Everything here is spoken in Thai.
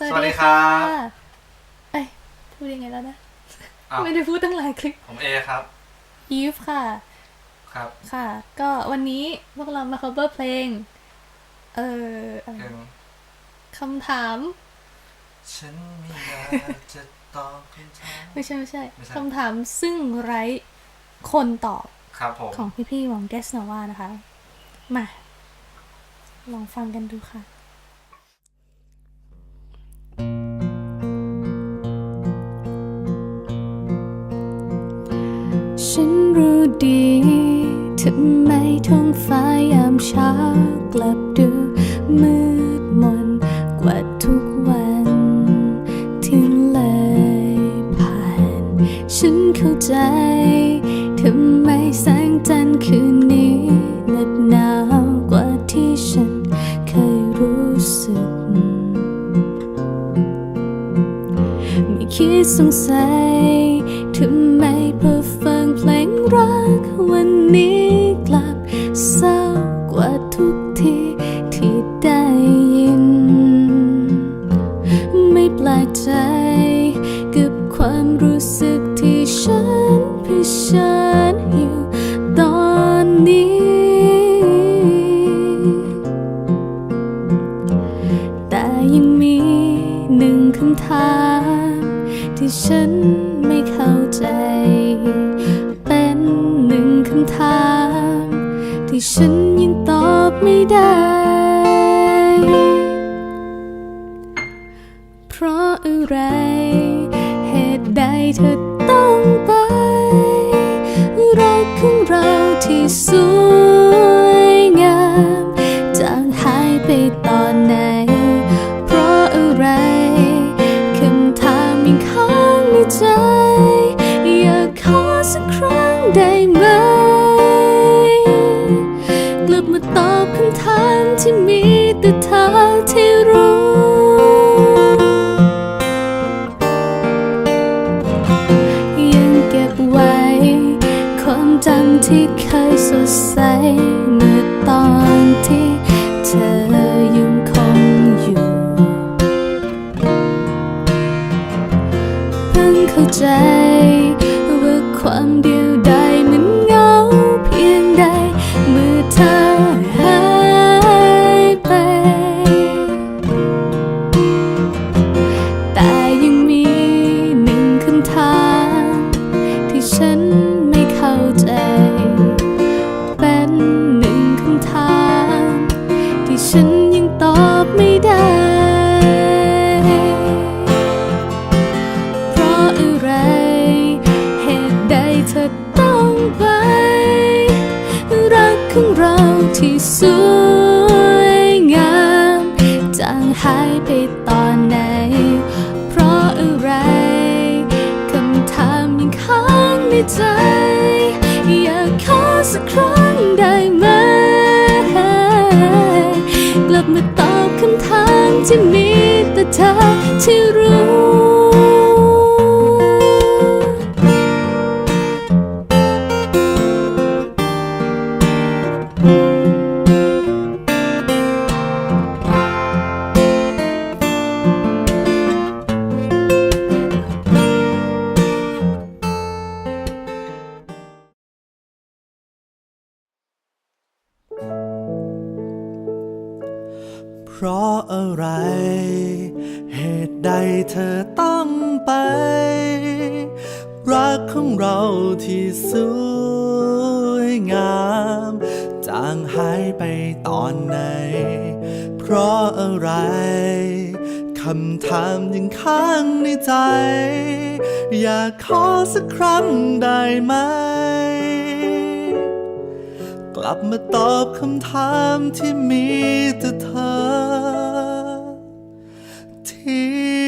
สวัสสวัสดีดีครัค่ะบเอ้ยพูดยังไงแล้วนะ อ้าวไม่ได้พูดตั้งหลายคลิปผมเอครับ อีฟค่ะ ครับค่ะ ก็วันนี้พวกเรามา cover เพลง เอ่ออะไรเพลงคำถาม ฉันไม่อยากจะตอบคำถาม ไม่ใช่ไม่ใช่ไม่ใช่ คำถามซึ่งไร้คนตอบครับผม ของพี่ๆวง Guess Nova นะคะ มา ลองฟังกันดูค่ะ ฉันรู้ดีทำไมท้องฟ้ายามเช้ากลับดูมืดมนกว่าทุกวันที่เลยผ่าน ฉันเข้าใจทำไมแสงจันทร์คืนนี้หน็บหนาวกว่าที่ฉันเคยรู้สึก ไม่คิดสงสัยทำไมพ รักวันนี้กลับเศร้ากว่าทุกทีที่ได้ยิน ไม่แปลกใจ กับความรู้สึกที่ฉันเผชิญอยู่ตอนนี้ แต่ยังมีหนึ่งคำถามที่ฉัน ที่ฉันยังตอบไม่ได้ เพราะอะไร เหตุใดเธอ ดใสเมื่อตอนที่เธอยังคงอยู่เพิ่งเข้าใจว่าความเดียวดายมันเหงาเพียงใดเมื่อเธอหายไป แต่ยังมีหนึ่งคำถามที่ฉันไม่เข้าใจ ที่สวยงามจางหายไปตอนไหน เพราะอะไรคำถามยังค้างในใจ อยากขอสักครั้งได้ไหมกลับมาตอ ราะอะไร เหตุใดเธอต้องไป รักของเราที่สวยงาม จางหายไปตอนไหน เพราะอะไรคำถามยังค้างในใจ อยากขอสักครั้งได้ไหม ลับมาตอบคำถามที่มีแต่เธอที่